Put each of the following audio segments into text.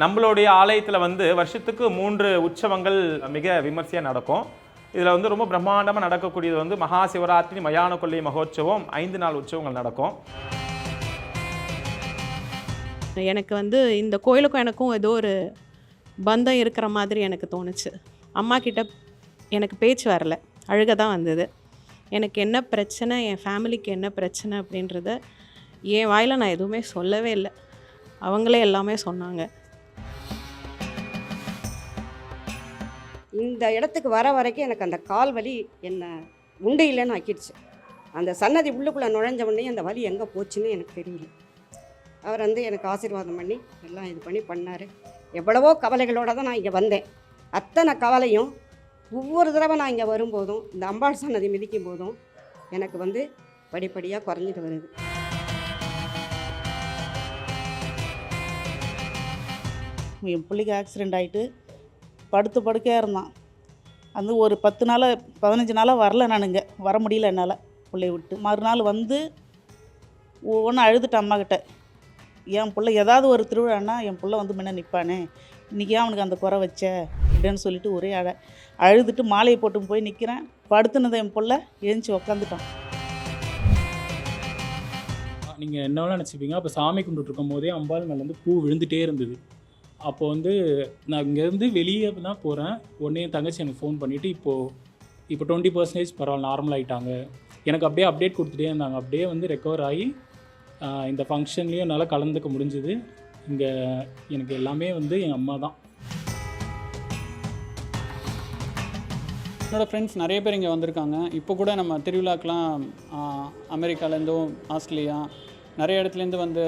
நம்மளுடைய ஆலயத்தில் வந்து வருஷத்துக்கு மூன்று உற்சவங்கள் மிக விமர்சையாக நடக்கும். இதில் வந்து ரொம்ப பிரம்மாண்டமாக நடக்கக்கூடியது வந்து மகா சிவராத்திரி மயான கொள்ளை மகோற்சவம் ஐந்து நாள் உற்சவங்கள் நடக்கும். எனக்கு வந்து இந்த கோயிலுக்கும் எனக்கும் ஏதோ ஒரு பந்தம் இருக்கிற மாதிரி எனக்கு தோணுச்சு. அம்மா கிட்ட எனக்கு பேச்சு வரல. அழுக தான் வந்தது. எனக்கு என்ன பிரச்சனை என் ஃபேமிலிக்கு என்ன பிரச்சனை அப்படின்றத என் வாயில் நான் எதுவுமே சொல்லவே இல்லை. அவங்களே எல்லாமே சொன்னாங்க. இந்த இடத்துக்கு வர வரைக்கும் எனக்கு அந்த கால் வலி என்னை உண்டு இல்லைன்னு ஆக்கிடுச்சு. அந்த சன்னதி உள்ளுக்குள்ளே நுழைஞ்ச உடனே அந்த வலி எங்கே போச்சுன்னு எனக்கு தெரியல. அவர் வந்து எனக்கு ஆசீர்வாதம் பண்ணி எல்லாம் இது பண்ணி பண்ணார். எவ்வளவோ கவலைகளோடு தான் நான் இங்கே வந்தேன். அத்தனை கவலையும் ஒவ்வொரு தடவை நான் இங்கே வரும்போதும் இந்த அம்பாள் சன்னதி மிதிக்கும் போதும் எனக்கு வந்து படிப்படியாக குறைஞ்சிட்டு வருது. என் பிள்ளைக்கு ஆக்சிடெண்ட் ஆகிட்டு படுத்து படுக்கையாக இருந்தான். அது ஒரு பத்து நாளாக பதினஞ்சு நாளாக வரல நானுங்க. வர முடியல என்னால். பிள்ளைய விட்டு. மறுநாள் வந்து ஒவ்வொன்றும் அழுதுட்டேன் அம்மாக்கிட்ட என் பிள்ளை ஏதாவது ஒரு திருவிழான்னா என் பிள்ளை வந்து முன்ன நிற்பானே இன்றைக்கி ஏன் அவனுக்கு அந்த குறை வச்ச? அப்படின்னு சொல்லிட்டு ஒரே அழ. அழுதுட்டு மாலையை போட்டு போய் நிற்கிறேன் படுத்துனதை என் பிள்ளை எழுந்துச்சி உக்காந்துட்டான். நீங்கள் என்ன நினச்சிப்பீங்க அப்போ சாமி கும்பிட்டு இருக்கும் போதே அம்பாள் மேலே வந்து பூ விழுந்துட்டே இருந்தது. அப்போ வந்து நான் இங்கேருந்து வெளியே தான் போகிறேன் உடனே என் தங்கச்சி எனக்கு ஃபோன் பண்ணிவிட்டு இப்போது இப்போ டுவெண்ட்டி பர்சன்டேஜ் பரவாயில்ல நார்மல் ஆகிட்டாங்க எனக்கு அப்படியே அப்டேட் கொடுத்துட்டே இருந்தாங்க. அப்படியே வந்து ரெக்கவர் ஆகி இந்த ஃபங்க்ஷன்லேயும் என்னால் கலந்துக்க முடிஞ்சுது. இங்கே எனக்கு எல்லாமே வந்து என் அம்மா தான். என்னோடய ஃப்ரெண்ட்ஸ் நிறைய பேர் இங்கே வந்திருக்காங்க. இப்போ கூட நம்ம திருவிழாக்கெலாம் அமெரிக்காலேருந்தும் ஆஸ்திரேலியா நிறைய இடத்துலேருந்து வந்து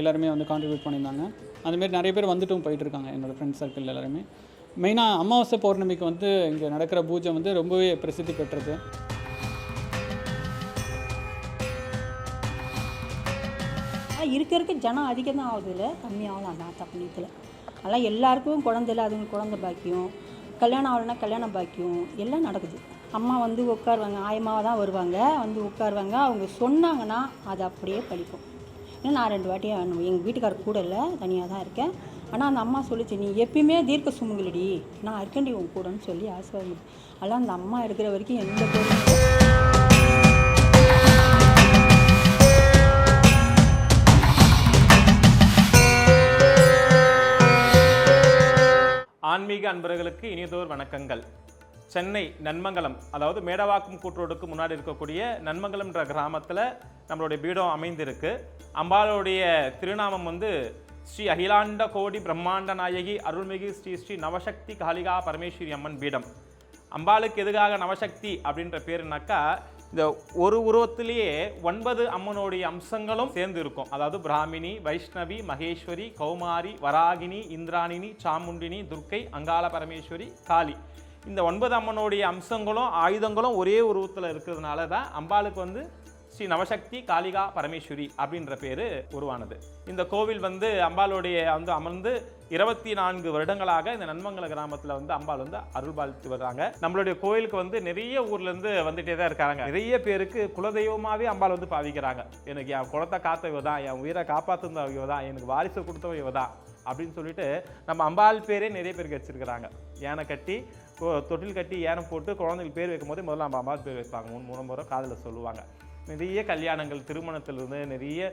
எல்லாருமே வந்து கான்ட்ரிபியூட் பண்ணியிருந்தாங்க. அதுமாரி நிறைய பேர் வந்துட்டும் போயிட்டு இருக்காங்க என்னோடய ஃப்ரெண்ட்ஸ் சர்க்கிள் எல்லாருமே. மெயினாக அமாவாசை பௌர்ணமிக்கு வந்து இங்கே நடக்கிற பூஜை வந்து ரொம்பவே பிரசித்தி பெற்றது. ஆனால் இருக்க இருக்க ஜனம் அதிகம் தான் ஆகுதுல கம்மியாகலாம் அந்த ஆத்தா புண்ணியத்தில். அதெல்லாம் எல்லாருக்கும் குழந்தை இல்லை அதுங்களுக்கு குழந்தை பாக்கியம். கல்யாணம் ஆகலைன்னா கல்யாணம் பாக்கியம். எல்லாம் நடக்குது. அம்மா வந்து உட்காருவாங்க ஆயமாவை தான் வருவாங்க வந்து உட்காருவாங்க. அவங்க சொன்னாங்கன்னா அது அப்படியே பழிக்கும். ஏன்னா நான் ரெண்டு வாட்டி எங்கள் வீட்டுக்காரர் கூட இல்லை தனியாக தான் இருக்கேன். ஆனால் அந்த அம்மா சொல்லிச்சு நீ எப்பயுமே தீர்க்க சுமங்கலடி. நான் இருக்கேன்டி உன் கூடன்னு சொல்லி ஆசீர்வாதம் அதெல்லாம் அந்த அம்மா இருக்கிற வரைக்கும் எந்த பேரும் ஆன்மீக அன்பர்களுக்கு இனியதோர் வணக்கங்கள். சென்னை நன்மங்கலம் அதாவது மேடவாக்கம் கூற்றோடுக்கு முன்னாடி இருக்கக்கூடிய நன்மங்கலம்ன்ற கிராமத்தில் நம்மளுடைய பீடம் அமைந்திருக்கு. அம்பாளுடைய திருநாமம் வந்து ஸ்ரீ அகிலாண்ட கோடி பிரம்மாண்ட நாயகி அருள்மிகு ஸ்ரீ ஸ்ரீ நவசக்தி காளிகா பரமேஸ்வரி அம்மன் பீடம். அம்பாளுக்கு எதுக்காக நவசக்தி அப்படின்ற பேருனாக்கா இந்த ஒரு உருவத்திலேயே ஒன்பது அம்மனுடைய அம்சங்களும் சேர்ந்து இருக்கும். அதாவது பிராமினி வைஷ்ணவி மகேஸ்வரி கௌமாரி வராகினி இந்திராணினி சாமுண்டினி துர்க்கை அங்காள பரமேஸ்வரி காளி. இந்த ஒன்பது அம்மனுடைய அம்சங்களும் ஆயுதங்களும் ஒரே உருவத்தில் இருக்கிறதுனால தான் அம்பாளுக்கு வந்து ஸ்ரீ நவசக்தி காளிகா பரமேஸ்வரி அப்படின்ற பேர் உருவானது. இந்த கோவில் வந்து அம்பாளுடைய வந்து அமர்ந்து இருபத்தி நான்கு வருடங்களாக இந்த நன்மங்கல கிராமத்தில் வந்து அம்பாள் வந்து அருள் பாலித்து வர்றாங்க. நம்மளுடைய கோயிலுக்கு வந்து நிறைய ஊர்லேருந்து வந்துட்டே தான் இருக்காங்க. நிறைய பேருக்கு குலதெய்வமாகவே அம்பாள் வந்து பாவிக்கிறாங்க. எனக்கு என் குளத்தை காத்த இவ தான் என் உயிரை காப்பாற்றுந்த இவ தான் எனக்கு வாரிசு கொடுத்தவ இவ தான் அப்படின்னு சொல்லிட்டு நம்ம அம்பாள் பேரே நிறைய பேருக்கு வச்சிருக்கிறாங்க. யானை கட்டி தொட்டில் கட்டி ஏனம் போட்டு குழந்தைகள் பேர் வைக்கும் போது முதல்ல நம்ம பேர் வைப்பாங்க. மூணு மூணு முறை காதில் சொல்லுவாங்க. நிறைய கல்யாணங்கள் திருமணத்திலிருந்து நிறைய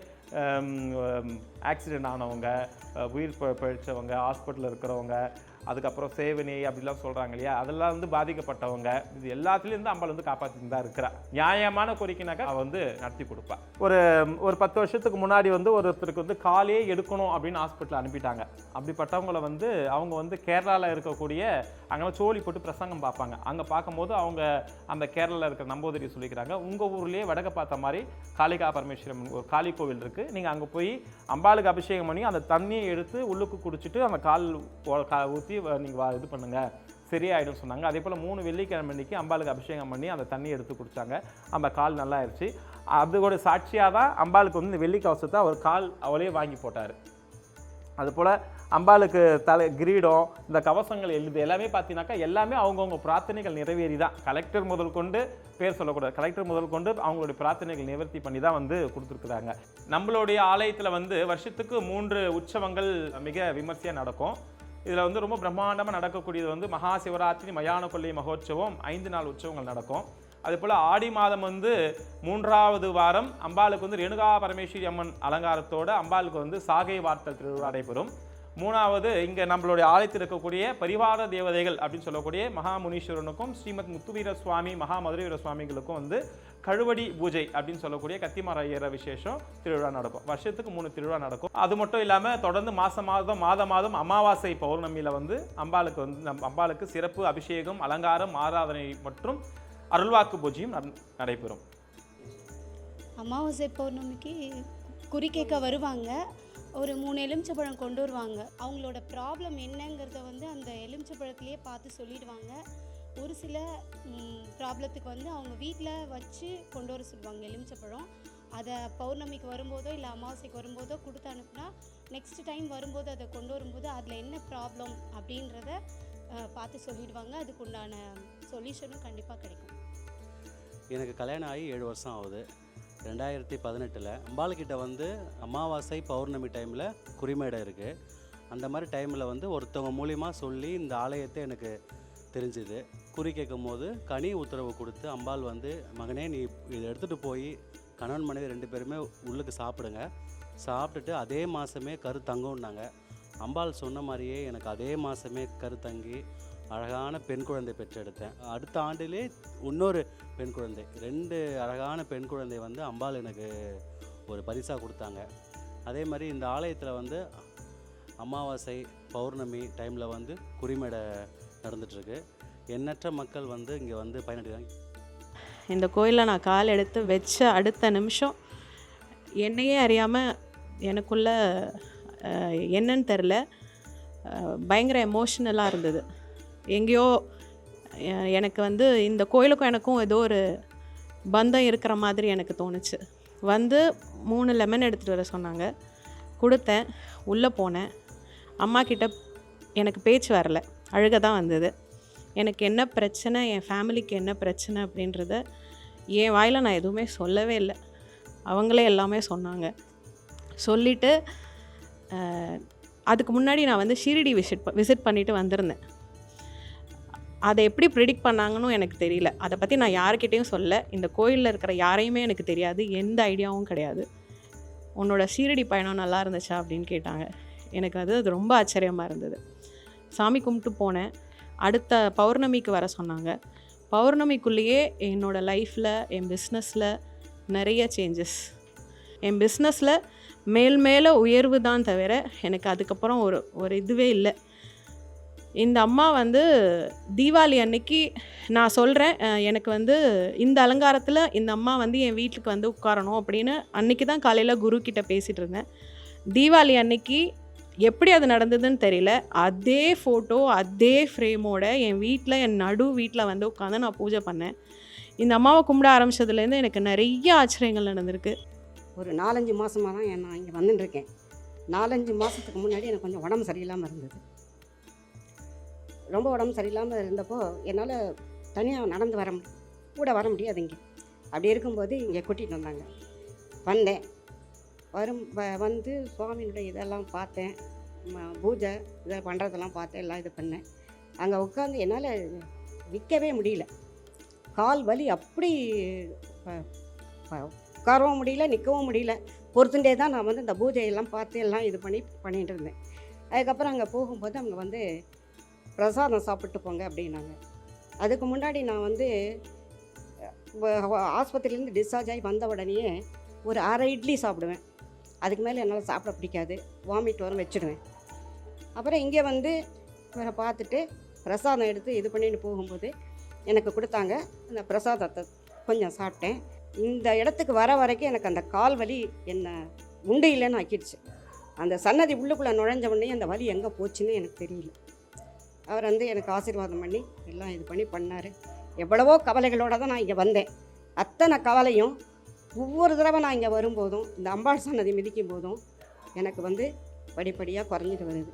ஆக்சிடென்ட் ஆனவங்க உயிர் ப- பிழைச்சவங்க ஹாஸ்பிட்டலில் இருக்கிறவங்க அதுக்கப்புறம் சேவனி அப்படிலாம் சொல்கிறாங்க இல்லையா? அதெல்லாம் வந்து பாதிக்கப்பட்டவங்க. இது எல்லாத்துலேருந்து அம்பாள் வந்து காப்பாற்றிட்டு தான் இருக்கிறா. நியாயமான கோரிக்கைனாக்கா அவள் வந்து நடத்தி கொடுப்பா. ஒரு ஒரு பத்து வருஷத்துக்கு முன்னாடி வந்து ஒருத்தருக்கு வந்து காலே எடுக்கணும் அப்படின்னு ஹாஸ்பிட்டல் அனுப்பிட்டாங்க. அப்படிப்பட்டவங்கள வந்து அவங்க வந்து கேரளாவில் இருக்கக்கூடிய அங்கெல்லாம் சோழி போட்டு பிரசங்கம் பார்ப்பாங்க. அங்கே பார்க்கும்போது அவங்க அந்த கேரளாவில் இருக்கிற நம்போதரி சொல்லிக்கிறாங்க உங்கள் ஊர்லேயே வடக்க பார்த்த மாதிரி காளிகா பரமேஸ்வரம் ஒரு காளி கோவில் இருக்குது நீங்கள் அங்கே போய் அம்பாளுக்கு அபிஷேகம் பண்ணி அந்த தண்ணியை எடுத்து உள்ளுக்கு குடிச்சிட்டு அந்த கால் ஊற்றி வச்சு நீங்கள் வா இது பண்ணுங்கள் சரியாயிடும் சொன்னாங்க. அதே போல் மூணு வெள்ளிக்கிழமை அன்னைக்கு அம்பாளுக்கு அபிஷேகம் பண்ணி அந்த தண்ணி எடுத்து குடித்தாங்க அந்த கால் நல்லா ஆயிடுச்சு அதோட சாட்சியாக தான் அம்பாளுக்கு வந்து இந்த வெள்ளி கவசத்தை அவர் கால் அவளே வாங்கி போட்டார். அதுபோல் அம்பாளுக்கு தலை கிரீடம் இந்த கவசங்கள் எழுது எல்லாமே பார்த்தீங்கன்னாக்கா எல்லாமே அவங்கவுங்க பிரார்த்தனைகள் நிறைவேறி தான். கலெக்டர் முதல் கொண்டு பேர் சொல்லக்கூடாது கலெக்டர் முதல் கொண்டு அவங்களுடைய பிரார்த்தனைகள் நிவர்த்தி பண்ணி தான் வந்து கொடுத்துருக்குறாங்க. நம்மளுடைய ஆலயத்தில் வந்து வருஷத்துக்கு மூன்று உற்சவங்கள் மிக விமர்சையாக நடக்கும். இதில் வந்து ரொம்ப பிரம்மாண்டமாக நடக்கக்கூடியது வந்து மகா சிவராத்திரி மயான கொள்ளை மகோற்சவம் ஐந்து நாள் உற்சவங்கள் நடக்கும். அதே போல் ஆடி மாதம் வந்து மூன்றாவது வாரம் அம்பாளுக்கு வந்து ரேணுகா பரமேஸ்வரி அம்மன் அலங்காரத்தோடு அம்பாளுக்கு வந்து சாகை வார்த்தல் திருவிழா நடைபெறும். மூணாவது இங்கே நம்மளுடைய ஆலயத்தில் இருக்கக்கூடிய பரிவார தேவதைகள் அப்படின்னு சொல்லக்கூடிய மகாமுனீஸ்வரனுக்கும் ஸ்ரீமத் முத்துவீர சுவாமி மகா மதுரவீர சுவாமிகளுக்கும் வந்து கழுவடி பூஜை அப்படின்னு சொல்லக்கூடிய கத்திமர ஏற விசேஷம் திருவிழா நடக்கும். வருஷத்துக்கு மூணு திருவிழா நடக்கும். அது மட்டும் இல்லாமல் தொடர்ந்து மாதம் மாதம் மாத மாதம் அமாவாசை பௌர்ணமியில் வந்து அம்பாளுக்கு வந்து நம் அம்பாளுக்கு சிறப்பு அபிஷேகம் அலங்காரம் ஆராதனை மற்றும் அருள்வாக்கு பூஜையும் நடைபெறும். அமாவாசை பௌர்ணமிக்கு குறி கேட்க வருவாங்க. ஒரு மூணு எலுமிச்சப்பழம் கொண்டு வருவாங்க. அவங்களோட ப்ராப்ளம் என்னங்கிறத வந்து அந்த எலுமிச்சப்பழத்துலேயே பார்த்து சொல்லிடுவாங்க. ஒரு சில ப்ராப்ளத்துக்கு வந்து அவங்க வீட்டில் வச்சு கொண்டு வர சொல்லுவாங்க எலுமிச்சப்பழம். அதை பௌர்ணமிக்கு வரும்போதோ இல்லை அமாவாசைக்கு வரும்போதோ கொடுத்து அனுப்புனா நெக்ஸ்ட் டைம் வரும்போது அதை கொண்டு வரும்போது அதில் என்ன ப்ராப்ளம் அப்படின்றத பார்த்து சொல்லிடுவாங்க. அதுக்கு உண்டான சொல்யூஷனும் கண்டிப்பாக கிடைக்கும். எனக்கு கல்யாணம் ஆகி ஏழு வருஷம் ஆகுது. ரெண்டாயிரத்தி பதினெட்டில் அம்பாளுக்கிட்ட வந்து அமாவாசை பௌர்ணமி டைமில் குறிமேடை இருக்குது அந்த மாதிரி டைமில் வந்து ஒருத்தவங்க மூலியமாக சொல்லி இந்த ஆலயத்தை எனக்கு தெரிஞ்சுது. குறி கேட்கும் போது கனி உத்தரவு கொடுத்து அம்பாள் வந்து மகனே நீ இதை எடுத்துகிட்டு போய் கணவன் மனைவி ரெண்டு பேருமே உள்ளுக்கு சாப்பிடுங்க. சாப்பிட்டுட்டு அதே மாதமே கரு தங்கும்னாங்க அம்பாள் சொன்ன மாதிரியே எனக்கு அதே மாதமே கரு தங்கி அழகான பெண் குழந்தை பெற்றெடுத்தேன். அடுத்த ஆண்டிலே இன்னொரு பெண் குழந்தை. ரெண்டு அழகான பெண் குழந்தை வந்து அம்பாள் எனக்கு ஒரு பரிசாக கொடுத்தாங்க. அதே மாதிரி இந்த ஆலயத்தில் வந்து அமாவாசை பௌர்ணமி டைமில் வந்து குறிமேடை நடந்துகிட்ருக்கு எண்ணற்ற மக்கள் வந்து இங்கே வந்து பயனடைகிறாங்க. இந்த கோயிலில் நான் கால் எடுத்து வச்ச அடுத்த நிமிஷம் என்னையே அறியாமல் எனக்குள்ள என்னன்னு தெரில பயங்கர எமோஷ்னலாக இருந்தது. எங்கேயோ எனக்கு வந்து இந்த கோயிலுக்கும் எனக்கும் ஏதோ ஒரு பந்தம் இருக்கிற மாதிரி எனக்கு தோணுச்சு. வந்து மூணு லெமன் எடுத்துகிட்டு வர சொன்னாங்க. கொடுத்தேன். உள்ளே போனேன். அம்மா கிட்ட எனக்கு பேச்சு வரல. அழுக தான் வந்தது. எனக்கு என்ன பிரச்சனை? என் ஃபேமிலிக்கு என்ன பிரச்சனை? அப்படின்றத என் வாயில் நான் எதுவுமே சொல்லவே இல்லை. அவங்களே எல்லாமே சொன்னாங்க. சொல்லிவிட்டு அதுக்கு முன்னாடி நான் வந்து ஷீரடி விசிட் விசிட் பண்ணிவிட்டு வந்திருந்தேன். அதை எப்படி ப்ரிடிக்ட் பண்ணாங்கன்னு எனக்கு தெரியல. அதை பற்றி நான் யார்கிட்டேயும் சொல்ல இந்த கோயிலில் இருக்கிற யாரையுமே எனக்கு தெரியாது. எந்த ஐடியாவும் கிடையாது. உன்னோட சீரடி பயணம் நல்லா இருந்துச்சா அப்படின்னு கேட்டாங்க. எனக்கு அது அது ரொம்ப ஆச்சரியமாக இருந்தது. சாமி கும்பிட்டு போனேன். அடுத்த பௌர்ணமிக்கு வர சொன்னாங்க. பௌர்ணமிக்குள்ளேயே என்னோடய லைஃப்பில் என் பிஸ்னஸில் நிறைய சேஞ்சஸ் என் பிஸ்னஸில் மேல் மேலே உயர்வு தான் தவிர எனக்கு அதுக்கப்புறம் ஒரு ஒரு இதுவே இல்லை. இந்த அம்மா வந்து தீபாவளி அன்னைக்கு நான் சொல்கிறேன் எனக்கு வந்து இந்த அலங்காரத்தில் இந்த அம்மா வந்து என் வீட்டுக்கு வந்து உட்காரணும் அப்படின்னு அன்னைக்கு தான் காலையில் குரு கிட்ட பேசிகிட்டு இருந்தேன். தீபாவளி அன்னைக்கு எப்படி அது நடந்ததுன்னு தெரியல. அதே ஃபோட்டோ அதே ஃப்ரேமோட என் வீட்டில் என் நடு வீட்டில் வந்து உட்காந்து நான் பூஜை பண்ணேன். இந்த அம்மாவை கும்பிட ஆரம்பிச்சதுலேருந்து எனக்கு நிறைய ஆச்சரியங்கள் நடந்திருக்கு. ஒரு நாலஞ்சு மாதமாக தான் நான் இங்கே வந்துட்டுருக்கேன் நாலஞ்சு மாதத்துக்கு முன்னாடி எனக்கு கொஞ்சம் உடம்பு சரியில்லாமல் இருந்தது. ரொம்ப உடம்பு சரியில்லாமல் இருந்தப்போ என்னால் தனியாக நடந்து வர கூட வர முடியாது இங்கே. அப்படி இருக்கும்போது இங்கே கூட்டிகிட்டு வந்தாங்க. வந்தேன். வரும் வ- வந்து சுவாமியினுடைய இதெல்லாம் பார்த்தேன். பூஜை இதை பண்ணுறதெல்லாம் பார்த்தேன் எல்லாம் இது பண்ணேன். அங்கே உட்காந்து என்னால் விற்கவே முடியல. கால் வலி அப்படி உட்காரவும் முடியல நிற்கவும் முடியல. பொறுத்துட்டே தான் நான் வந்து இந்த பூஜையெல்லாம் பார்த்து எல்லாம் இது பண்ணி பண்ணிகிட்டு இருந்தேன். அதுக்கப்புறம் அங்கே போகும்போது அவங்க வந்து பிரசாதம் சாப்பிட்டு போங்க அப்படின்னாங்க. அதுக்கு முன்னாடி நான் வந்து ஆஸ்பத்திரியிலேருந்து டிஸ்சார்ஜ் ஆகி வந்த உடனேயே ஒரு அரை இட்லி சாப்பிடுவேன். அதுக்கு மேலே என்னால் சாப்பிட பிடிக்காது. வாமிட் வரும் வச்சுடுவேன். அப்புறம் இங்கே வந்து இவரை பார்த்துட்டு பிரசாதம் எடுத்து இது பண்ணிட்டு போகும்போது எனக்கு கொடுத்தாங்க. அந்த பிரசாதத்தை கொஞ்சம் சாப்பிட்டேன். இந்த இடத்துக்கு வர வரைக்கும் எனக்கு அந்த கால் வலி என்ன உண்டு இல்லைன்னு ஆக்கிடுச்சு. அந்த சன்னதி உள்ளுக்குள்ளே நுழைஞ்ச உடனே அந்த வலி எங்கே போச்சுன்னு எனக்கு தெரியல. அவர் வந்து எனக்கு ஆசீர்வாதம் பண்ணி எல்லாம் இது பண்ணி பண்ணார். எவ்வளவோ கவலைகளோடு தான் நான் இங்கே வந்தேன். அத்தனை கவலையும் ஒவ்வொரு தடவை நான் இங்கே வரும்போதும் இந்த அம்பாள் சன்னதி மிதிக்கும் போதும் எனக்கு வந்து படிப்படியாக குறைஞ்சிட்டு வருது.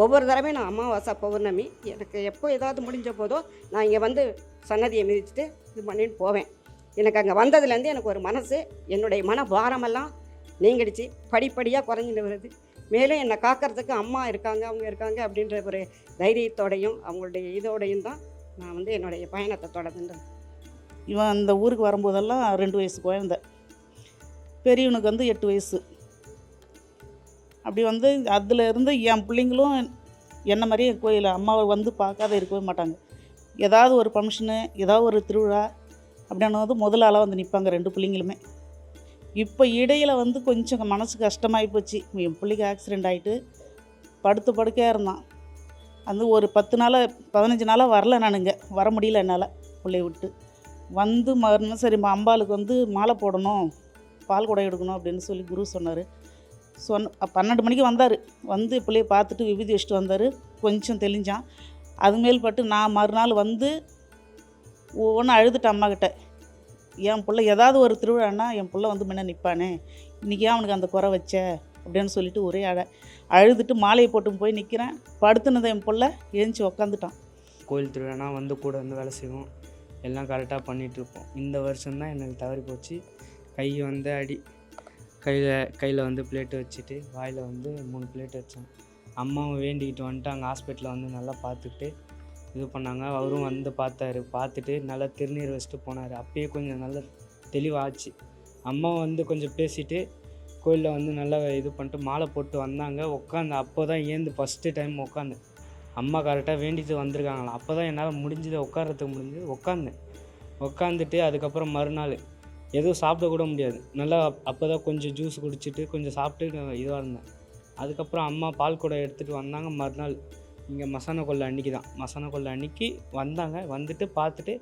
ஒவ்வொரு தடவையும் நான் அமாவாசை பௌர்ணமி எனக்கு எப்போ ஏதாவது முடிஞ்ச போதோ நான் இங்கே வந்து சன்னதியை மிதிச்சுட்டு இது பண்ணிட்டு போவேன். எனக்கு அங்கே வந்ததுலேருந்து எனக்கு ஒரு மனசு என்னுடைய மன பாரமெல்லாம் நீங்கிடுச்சு. படிப்படியாக குறைஞ்சிட்டு வருது. மேலும் என்னை காக்கிறதுக்கு அம்மா இருக்காங்க அவங்க இருக்காங்க அப்படின்ற ஒரு தைரியத்தோடையும் அவங்களுடைய இதோடையும் தான் நான் வந்து என்னுடைய பயணத்தை தொடர்ந்துட்டேன் இவன் அந்த ஊருக்கு வரும்போதெல்லாம் ரெண்டு வயசு குழந்த. பெரியவனுக்கு வந்து எட்டு வயசு. அப்படி வந்து அதில் இருந்து என் பிள்ளைங்களும் என்ன மாதிரியே கோயில் அம்மாவை வந்து பார்க்காத இருக்கவே மாட்டாங்க. ஏதாவது ஒரு ஃபங்க்ஷனு ஏதாவது ஒரு திருவிழா அப்படின்னும் போது முதலாளாக வந்து நிற்பாங்க ரெண்டு பிள்ளைங்களுமே. இப்போ இடையில் வந்து கொஞ்சம் மனசு கஷ்டமாகி போச்சு. என் பிள்ளைக்கு ஆக்சிடெண்ட் ஆகிட்டு படுத்து படுக்கையாக இருந்தான். அந்த ஒரு பத்து நாளாக பதினஞ்சு நாளாக வரல நானுங்க. வர முடியல என்னால் பிள்ளைய விட்டு. வந்து மறுநாள் சரி அம்பாளுக்கு வந்து மாலை போடணும் பால் குடம் எடுக்கணும் அப்படின்னு சொல்லி குரு சொன்னார். சொன்ன பன்னெண்டு மணிக்கு வந்தார். வந்து பிள்ளைய பார்த்துட்டு விபூதி வச்சுட்டு வந்தார். கொஞ்சம் தெளிஞ்சான். அது மேல்பட்டு நான் மறுநாள் வந்து ஒவ்வொன்றும் அழுதுட்டேன் அம்மாக்கிட்ட என் பிள்ளை ஏதாவது ஒரு திருவிழான்னா என் பிள்ளை வந்து முன்ன நிற்பானே இன்றைக்கி அவனுக்கு அந்த குறை வச்ச அப்படின்னு சொல்லிட்டு ஒரே அழ அழுதுட்டு மாலையை போட்டு போய் நிற்கிறேன் படுத்துனதை என் பிள்ளை எழுந்துச்சி உக்காந்துட்டான். கோயில் திருவிழானா வந்து கூட வந்து வேலை செய்வோம். எல்லாம் கரெக்டாக பண்ணிகிட்ருப்போம் இந்த வருஷம்தான் எனக்கு தவறி போச்சு. கை வந்து அடி கையில் கையில் வந்து பிளேட்டு வச்சுட்டு வாயில் வந்து மூணு பிளேட் வச்சேன். அம்மாவை வேண்டிக்கிட்டு வந்துட்டு அங்கே ஹாஸ்பிட்டலில் வந்து நல்லா பார்த்துக்கிட்டு இது பண்ணாங்க. அவரும் வந்து பார்த்தாரு. பார்த்துட்டு நல்லா திருநீர் வச்சுட்டு போனார். அப்பயே கொஞ்சம் நல்லா தெளிவாச்சு. அம்மா வந்து கொஞ்சம் பேசிட்டு கோயிலில் வந்து நல்லா இது பண்ணிட்டு மாலை போட்டு வந்தாங்க. உட்காந்து அப்போ தான் ஏந்து ஃபஸ்ட்டு டைம் உட்காந்து அம்மா கரெக்டாக வேண்டிட்டு வந்திருக்காங்களாம். அப்போ தான் என்னால் முடிஞ்சது உட்காரத்துக்கு முடிஞ்சது. உட்காந்தேன் உட்காந்துட்டு அதுக்கப்புறம் மறுநாள் எதுவும் சாப்பிட கூட முடியாது. நல்லா அப்போ தான் கொஞ்சம் ஜூஸ் குடிச்சிட்டு கொஞ்சம் சாப்பிட்டு இதுவாக இருந்தேன். அதுக்கப்புறம் அம்மா பால் குடம் எடுத்துகிட்டு வந்தாங்க. மறுநாள் இங்கே மசான கொள்ளை அன்னைக்கு தான். மசான கொள்ளை அன்னைக்கு வந்தாங்க. வந்துட்டு பார்த்துட்டு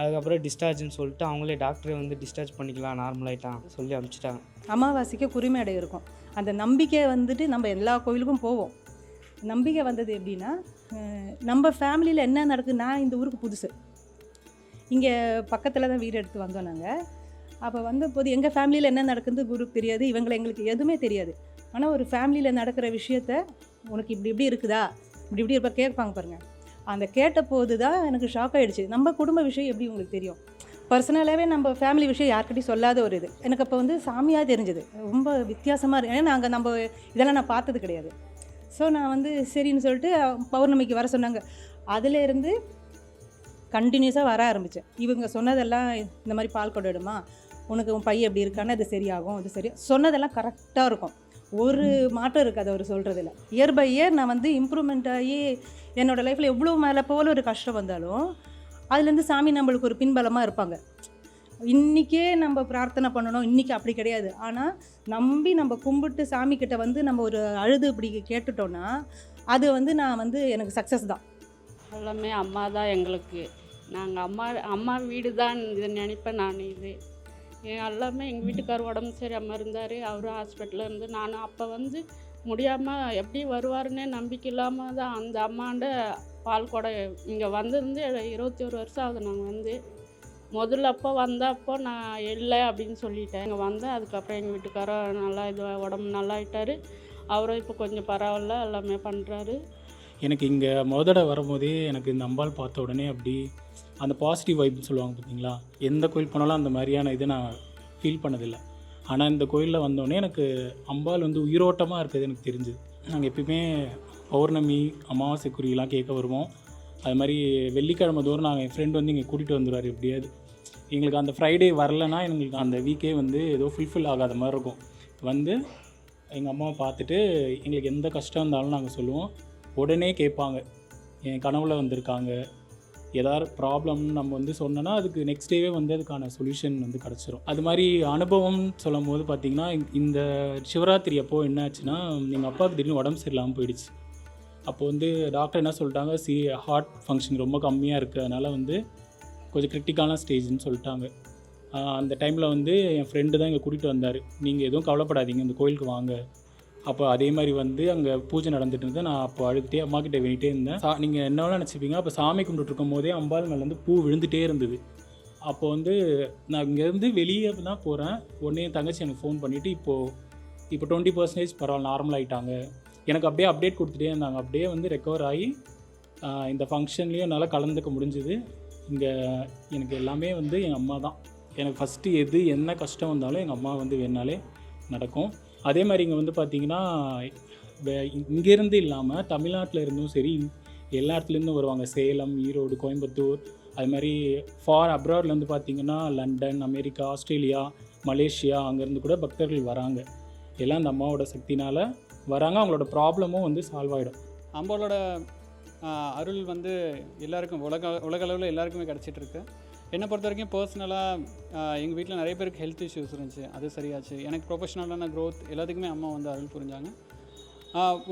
அதுக்கப்புறம் டிஸ்சார்ஜ்னு சொல்லிட்டு அவங்களே டாக்டரை வந்து டிஸ்சார்ஜ் பண்ணிக்கலாம் நார்மலாகிட்டான் சொல்லி அனுப்பிச்சிட்டாங்க. அமாவாசைக்கு குறிமேடை இருக்கும். அந்த நம்பிக்கை வந்துட்டு நம்ம எல்லா கோயிலுக்கும் போவோம். நம்பிக்கை வந்தது எப்படின்னா நம்ம ஃபேமிலியில் என்ன நடக்குது? நான் இந்த ஊருக்கு புதுசு. இங்கே பக்கத்தில் தான் வீடு எடுத்து வந்தோம் நாங்கள் அப்போ வந்தபோது எங்கள் ஃபேமிலியில் என்ன நடக்குது குருக்கு தெரியாது. இவங்களை எங்களுக்கு எதுவுமே தெரியாது. ஆனால் ஒரு ஃபேமிலியில் நடக்கிற விஷயத்த உனக்கு இப்படி இப்படி இருக்குதா? இப்படி இப்படி இருப்பா கேட்பாங்க பாருங்கள் அந்த கேட்ட போது தான் எனக்கு ஷாக் ஆகிடுச்சு நம்ம குடும்ப விஷயம் எப்படி உங்களுக்கு தெரியும்? பர்சனலாகவே நம்ம ஃபேமிலி விஷயம் யார்கிட்டையும் சொல்லாத ஒரு இது. எனக்கு அப்போ வந்து சாமியாக தெரிஞ்சது. ரொம்ப வித்தியாசமாக இருக்கு. ஏன்னா நாங்கள் நம்ம இதெல்லாம் நான் பார்த்தது கிடையாது. ஸோ நான் வந்து சரின்னு சொல்லிட்டு பௌர்ணமிக்கு வர சொன்னாங்க. அதிலேருந்து கண்டினியூஸாக வர ஆரம்பித்தேன் இவங்க சொன்னதெல்லாம் இந்த மாதிரி பால் கொண்டுடுமா உனக்கு உன் பையன் எப்படி இருக்கான்னு அது சரியாகும் அது சரி சொன்னதெல்லாம் கரெக்டாக இருக்கும். ஒரு மாற்றம் இருக்காது அவர் சொல்கிறதுல இயர் பை இயர் நான் வந்து இம்ப்ரூவ்மெண்ட் ஆகி என்னோடய லைஃப்பில் எவ்வளோ மேலே போல ஒரு கஷ்டம் வந்தாலும் அதுலேருந்து சாமி நம்மளுக்கு ஒரு பின்பலமாக இருப்பாங்க. இன்றைக்கே நம்ம பிரார்த்தனை பண்ணணும். இன்றைக்கி அப்படி கிடையாது. ஆனால் நம்பி நம்ம கும்பிட்டு சாமி கிட்ட வந்து நம்ம ஒரு அழுது இப்படி கேட்டுட்டோன்னா அது வந்து நான் வந்து எனக்கு சக்ஸஸ் தான். எல்லாமே அம்மா தான் எங்களுக்கு. நாங்கள் அம்மா அம்மா வீடு தான் இது நினைப்பேன் நான் இது. எல்லாமே எங்கள் வீட்டுக்கார் உடம்பு சரியாமல் இருந்தார். அவரும் ஹாஸ்பிட்டலில் இருந்து நானும் அப்போ வந்து முடியாமல் எப்படி வருவாருன்னே நம்பிக்கை இல்லாமல் தான் அந்த அம்மாண்ட பால் குடம் இங்கே வந்திருந்து இருபத்தி ஒரு வருஷம் ஆகுது நாங்கள் வந்து. முதல்ல அப்போ வந்தப்போ நான் இல்லை அப்படின்னு சொல்லிட்டேன். இங்கே வந்தேன் அதுக்கப்புறம் எங்கள் வீட்டுக்காரர் நல்லா இது உடம்பு நல்லா ஆயிட்டார். அவரும் இப்போ கொஞ்சம் பரவாயில்ல எல்லாமே பண்ணுறாரு எனக்கு இங்கே முதட வரும்போதே எனக்கு இந்த அம்பாள் பார்த்த உடனே அப்படி அந்த பாசிட்டிவ் வைப்னு சொல்லுவாங்க பார்த்தீங்களா எந்த கோயில் போனாலும் அந்த மாதிரியான இதை நான் ஃபீல் பண்ணதில்லை. ஆனால் இந்த கோயிலில் வந்தோடனே எனக்கு அம்பாள் வந்து உயிரோட்டமாக இருக்குது எனக்கு தெரிஞ்சுது. நாங்கள் எப்பயுமே பௌர்ணமி அமாவாசை குறியெல்லாம் கேட்க வருவோம். அது மாதிரி வெள்ளிக்கிழமை தோறும் நாங்கள் என் ஃப்ரெண்ட் வந்து இங்கே கூட்டிகிட்டு வந்துடுவார் எப்படியாவது. எங்களுக்கு அந்த ஃப்ரைடே வரலன்னா எங்களுக்கு அந்த வீக்கே வந்து ஏதோ ஃபுல்ஃபில் ஆகாத மாதிரி இருக்கும். வந்து எங்கள் அம்மாவை பார்த்துட்டு எங்களுக்கு எந்த கஷ்டம் இருந்தாலும் நாங்கள் சொல்லுவோம். உடனே கேட்பாங்க. என் கனவுல வந்திருக்காங்க. ஏதாவது ப்ராப்ளம்னு நம்ம வந்து சொன்னோன்னா அதுக்கு நெக்ஸ்ட் டேவே வந்து அதுக்கான சொல்யூஷன் வந்து கிடச்சிரும். அது மாதிரி அனுபவம் சொல்லும் போது பார்த்திங்கன்னா இந்த சிவராத்திரி அப்போது என்ன ஆச்சுன்னா எங்கள் அப்பாவுக்கு திடீர்னு உடம்பு சரியில்லாமல் போயிடுச்சு. அப்போ வந்து டாக்டர் என்ன சொல்லிட்டாங்க சி ஹார்ட் ஃபங்க்ஷன் ரொம்ப கம்மியாக இருக்குது அதனால் வந்து கொஞ்சம் கிரிட்டிக்கலான ஸ்டேஜ்னு சொல்லிட்டாங்க. அந்த டைமில் வந்து என் ஃப்ரெண்டு தான் இங்கே கூட்டிகிட்டு வந்தார். நீங்கள் எதுவும் கவலைப்படாதீங்க. இந்த கோயிலுக்கு வாங்க. அப்போ அதே மாதிரி வந்து அங்கே பூஜை நடந்துட்டு இருந்தது. நான் அப்போ அழுதுகிட்டே அம்மா கிட்ட வேண்டிகிட்டே இருந்தேன். சா நீங்கள் என்னவெல்லாம் நினச்சிப்பீங்க அப்போ சாமி கும்பிட்டு இருக்கும் போதே அம்பாள் மேலே வந்து பூ விழுந்துட்டே இருந்தது. அப்போ வந்து நான் இங்கேருந்து வெளியே தான் போகிறேன் உடனே என் தங்கச்சி எனக்கு ஃபோன் பண்ணிவிட்டு இப்போது இப்போ டுவெண்ட்டி பர்சன்டேஜ் பரவாயில்ல நார்மல் ஆகிட்டாங்க எனக்கு அப்படியே அப்டேட் கொடுத்துட்டே இருந்தாங்க. அப்படியே வந்து ரெக்கவர் ஆகி இந்த ஃபங்க்ஷன்லேயும் என்னால் கலந்துக்க முடிஞ்சுது. இங்கே எனக்கு எல்லாமே வந்து எங்கள் அம்மா தான். எனக்கு ஃபஸ்ட்டு எது என்ன கஷ்டம் வந்தாலும் எங்கள் அம்மா வந்து வேணாலே நடக்கும். அதே மாதிரி இங்கே வந்து பார்த்திங்கன்னா இங்கேருந்து இல்லாமல் தமிழ்நாட்டில் இருந்தும் சரி எல்லா இடத்துலேருந்தும் வருவாங்க. சேலம் ஈரோடு கோயம்புத்தூர் அது மாதிரி ஃபார் அப்ராட்லேருந்து பார்த்தீங்கன்னா லண்டன் அமெரிக்கா ஆஸ்திரேலியா மலேசியா அங்கேருந்து கூட பக்தர்கள் வராங்க. எல்லாம் அந்த அம்மாவோட சக்தினால் வராங்க. அவங்களோட ப்ராப்ளமும் வந்து சால்வ் ஆகிடும் அம்பாலோட அருள் வந்து எல்லாருக்கும் உலக உலகளவில் எல்லாருக்குமே கிடச்சிட்ருக்கு என்னை பொறுத்த வரைக்கும் பர்சனலாக எங்கள் வீட்டில் நிறைய பேருக்கு ஹெல்த் இஷ்யூஸ் இருந்துச்சு. அது சரியாச்சு. எனக்கு ப்ரொஃபஷனலான க்ரோத் எல்லாத்துக்குமே அம்மா வந்து அருள் புரிஞ்சாங்க.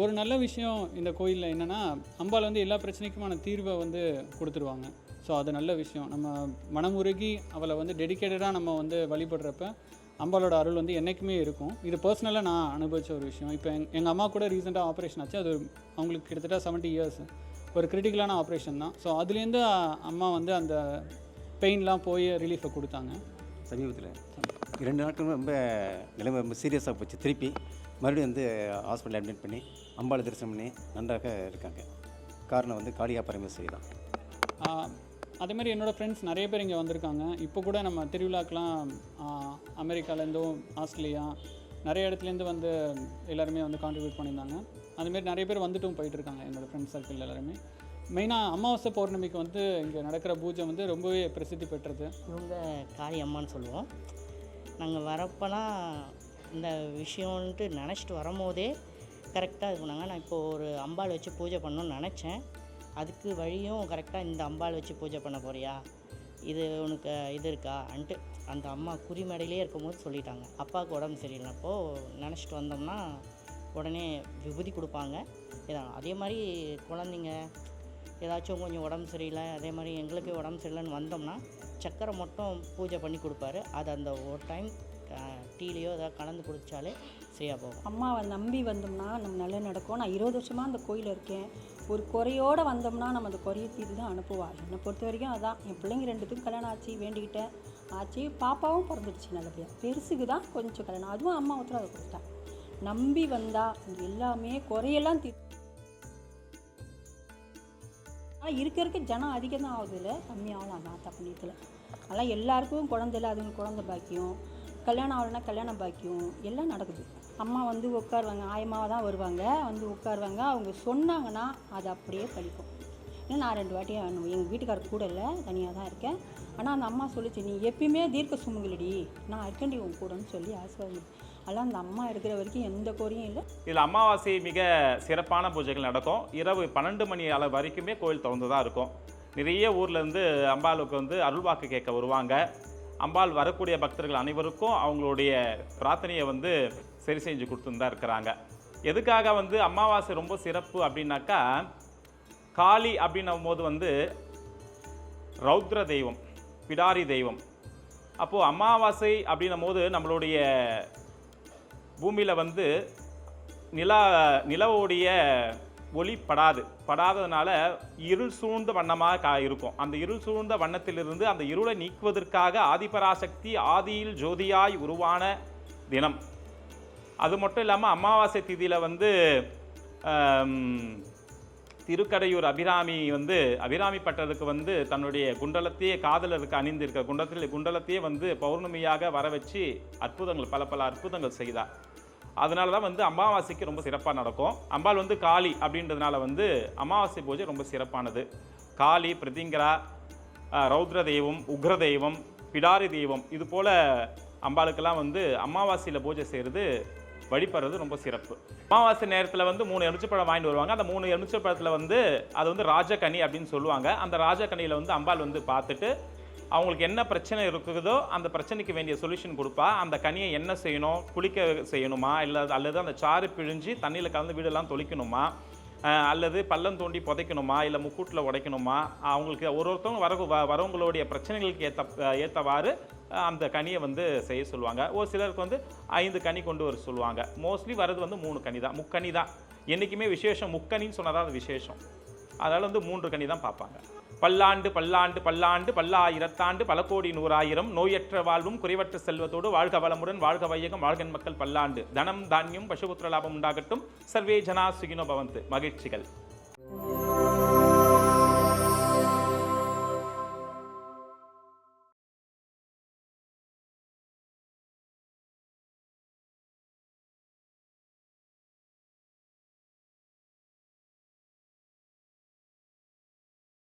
ஒரு நல்ல விஷயம் இந்த கோயிலில் என்னென்னா அம்பாள் வந்து எல்லா பிரச்சனைக்குமான தீர்வை வந்து கொடுத்துருவாங்க. ஸோ அது நல்ல விஷயம். நம்ம மனமுருகி அவளை வந்து டெடிக்கேட்டடாக நம்ம வந்து வழிபடுறப்ப அம்பாலோட அருள் வந்து என்றைக்குமே இருக்கும். இது பர்சனலாக நான் அனுபவித்த ஒரு விஷயம். இப்போ எங் எங்கள் அம்மா கூட ரீசெண்டாக ஆப்ரேஷன் ஆச்சு. அது அவங்களுக்கு கிட்டத்தட்ட செவன்ட்டி இயர்ஸ் ஒரு கிரிட்டிக்கலான ஆப்ரேஷன் தான். ஸோ அதுலேருந்து அம்மா வந்து அந்த பெயின்லாம் போய் ரிலீஃபை கொடுத்தாங்க. சமீபத்தில். இரண்டு நாட்கள் ரொம்ப நிலைமை ரொம்ப சீரியஸாக போச்சு. திருப்பி மறுபடியும் வந்து ஹாஸ்பிட்டல் அட்மிட் பண்ணி அம்பாளை தரிசனம் பண்ணி நன்றாக இருக்காங்க. காரணம் வந்து காளியா பரமேஸ்வரி தான். ஆஹ், அதே மாதிரி என்னோடய ஃப்ரெண்ட்ஸ் நிறைய பேர் இங்கே வந்திருக்காங்க. இப்போ கூட நம்ம திருவிழாக்கெலாம் அமெரிக்காலேருந்தும் ஆஸ்திரேலியா நிறைய இடத்துலேருந்து வந்து எல்லாருமே வந்து கான்ட்ரிபியூட் பண்ணியிருந்தாங்க. அதுமாரி நிறைய பேர் வந்துட்டும் போயிட்டுருக்காங்க என்னோடய ஃப்ரெண்ட்ஸ் சர்க்கிள் எல்லாருமே. மெயினாக அமாவாசை பௌர்ணமிக்கு வந்து இங்கே நடக்கிற பூஜை வந்து ரொம்பவே பிரசித்தி பெற்றது. இவங்க காளி அம்மான்னு சொல்லுவோம். நாங்கள் வரப்போலாம் இந்த விஷயம்ன்ட்டு நினச்சிட்டு வரும்போதே கரெக்டாக இது பண்ணாங்க நான் இப்போது ஒரு அம்பாள் வச்சு பூஜை பண்ணணும்னு நினச்சேன். அதுக்கு வழியும் கரெக்டாக இந்த அம்பாள் வச்சு பூஜை பண்ண போறியா? இது உனக்கு இது இருக்கா? அன்ட்டு அந்த அம்மா குறிமடையிலே இருக்கும்போது சொல்லிட்டாங்க. அப்பாவுக்கு உடம்பு சரியில்லைனப்போ நினச்சிட்டு வந்தோம்னா உடனே விபூதி கொடுப்பாங்க. இதான் அதே மாதிரி குழந்தைங்க ஏதாச்சும் கொஞ்சம் உடம்பு சரியில்லை அதே மாதிரி எங்களுக்கு உடம்பு சரியில்லைன்னு வந்தோம்னா சக்கரை மட்டும் பூஜை பண்ணி கொடுப்பாரு. அது அந்த ஒரு டைம் டீலேயோ ஏதாவது கலந்து குடித்தாலே சரியாக போகும். அம்மாவை நம்பி வந்தோம்னா நம்ம நல்லா நடக்கும். நான் இருபது வருஷமாக அந்த கோயிலில் இருக்கேன். ஒரு குறையோடு வந்தோம்னா நம்ம அந்த குறையை தீர்த்து தான் அனுப்புவாள். என்னை பொறுத்த வரைக்கும் அதான் என் பிள்ளைங்க ரெண்டுத்துக்கும் கல்யாணம் ஆச்சு வேண்டிக்கிட்டேன். ஆச்சு பாப்பாவும் பிறந்துடுச்சு நல்லபடியாக பெருசுக்கு தான் கொஞ்சம் கல்யாணம். அதுவும் அம்மா அதை கொடுத்தா. நம்பி வந்தால் எல்லாமே குறையெல்லாம் தீ ஆனால் இருக்க இருக்க ஜனம் அதிகம் தான் ஆகுதுல்ல கம்மியாகலாம் நாத்தா புண்ணியத்தில். அதெல்லாம் எல்லாருக்கும் குழந்தை இல்லை அதுங்க குழந்தை பாக்கியம். கல்யாணம் ஆகலைன்னா கல்யாணம் பாக்கியம். எல்லாம் நடக்குது. அம்மா வந்து உட்காருவாங்க ஆயமாக தான் வருவாங்க. வந்து உட்காருவாங்க. அவங்க சொன்னாங்கன்னா அது அப்படியே பழிக்கும். ஏன்னா நான் ரெண்டு வாட்டி எங்கள் வீட்டுக்காரர் கூட இல்லை தனியாக தான் இருக்கேன். ஆனால் அந்த அம்மா சொல்லிச்சு நீ எப்பயுமே தீர்க்க சுமங்கலடி. நான் இருக்கேன்டி உன் கூடன்னு சொல்லி ஆசீர்வாதம் ஆனால் அந்த அம்மா இருக்கிற வரைக்கும் எந்த குறையும் இல்லை. இதில் அமாவாசை மிக சிறப்பான பூஜைகள் நடக்கும். இரவு பன்னெண்டு மணி அளவு வரைக்குமே கோயில் திறந்துதான் இருக்கும். நிறைய ஊர்லேருந்து அம்பாளுக்கு வந்து அருள்வாக்கு கேட்க வருவாங்க. அம்பாள் வரக்கூடிய பக்தர்கள் அனைவருக்கும் அவங்களுடைய பிரார்த்தனையை வந்து சரி செஞ்சு கொடுத்துன்னு தான் இருக்கிறாங்க. எதுக்காக வந்து அமாவாசை ரொம்ப சிறப்பு அப்படின்னாக்கா காளி அப்படின்னும் போது வந்து ரௌத்ர தெய்வம் பிடாரி தெய்வம். அப்போது அமாவாசை அப்படின்னும் போது நம்மளுடைய பூமியில் வந்து நிலா நிலவுடைய ஒளி படாது. படாததுனால இருள் சூழ்ந்த வண்ணமாக கா இருக்கும். அந்த இருள் சூழ்ந்த வண்ணத்திலிருந்து அந்த இருளை நீக்குவதற்காக ஆதிபராசக்தி ஆதியில் ஜோதியாய் உருவான தினம். அது மட்டும் இல்லாமல் அமாவாசை திதியில் வந்து திருக்கடையூர் அபிராமி வந்து அபிராமி பட்டருக்கு வந்து தன்னுடைய குண்டலத்தையே காதலருக்கு அணிந்திருக்க குண்டத்தில் குண்டலத்தையே வந்து பௌர்ணமியாக வர வச்சு அற்புதங்கள் பல பல அற்புதங்கள் செய்தார் அதனால தான் வந்து அமாவாசைக்கு ரொம்ப சிறப்பாக நடக்கும். அம்பாள் வந்து காளி அப்படின்றதுனால வந்து அமாவாசை பூஜை ரொம்ப சிறப்பானது. காளி பிரதிங்கரா ரௌத்ர தெய்வம் உக்ர தெய்வம் பிடாரி தெய்வம் இது போல் அம்பாளுக்கெல்லாம் வந்து அமாவாசையில் பூஜை செய்கிறது வழிபடுறது ரொம்ப சிறப்பு. அமாவாசை நேரத்தில் வந்து மூணு எலுமிச்சப்பழம் வாங்கிட்டு வருவாங்க. அந்த மூணு எலுமிச்சப்பழத்தில் வந்து அது வந்து ராஜகனி அப்படின்னு சொல்லுவாங்க. அந்த ராஜகனியில் வந்து அம்பாள் வந்து பார்த்துட்டு அவங்களுக்கு என்ன பிரச்சனை இருக்குதோ அந்த பிரச்சனைக்கு வேண்டிய சொல்யூஷன் கொடுப்பா. அந்த கனியை என்ன செய்யணும்? குளிக்க செய்யணுமா? இல்லை அல்லது அந்த சாறு பிழிஞ்சு தண்ணியில் கலந்து வீடெல்லாம் தொளிக்கணுமா? அல்லது பள்ளம் தோண்டி புதைக்கணுமா? இல்லை முக்கூட்டில் உடைக்கணுமா? அவங்களுக்கு ஒரு ஒருத்தவங்க வர வ- வரவங்களுடைய பிரச்சனைகளுக்கு ஏற்ற ஏற்றவாறு அந்த கனியை வந்து செய்ய சொல்லுவாங்க. ஒரு சிலருக்கு வந்து ஐந்து கனி கொண்டு வர சொல்லுவாங்க. மோஸ்ட்லி வர்றது வந்து மூணு கனி தான். முக்கனி தான். என்றைக்குமே விசேஷம் முக்கனின்னு சொன்னால் தான் அது விசேஷம். அதனால் வந்து மூன்று கனி தான் பார்ப்பாங்க. பல்லாண்டு பல்லாண்டு பல்லாண்டு பல்லாயிரத்தாண்டு பல கோடி நூறாயிரம் நோயற்ற வாழ்வும் குறைவற்ற செல்வத்தோடு வாழ்க வளமுடன் வாழ்க வையகம் வாழ்கன் மக்கள் பல்லாண்டு. தனம் தானியம் பசுபுத்திர லாபம் உண்டாகட்டும். சர்வே ஜனா சுகினோ பவந்து. மகிழ்ச்சிகள்.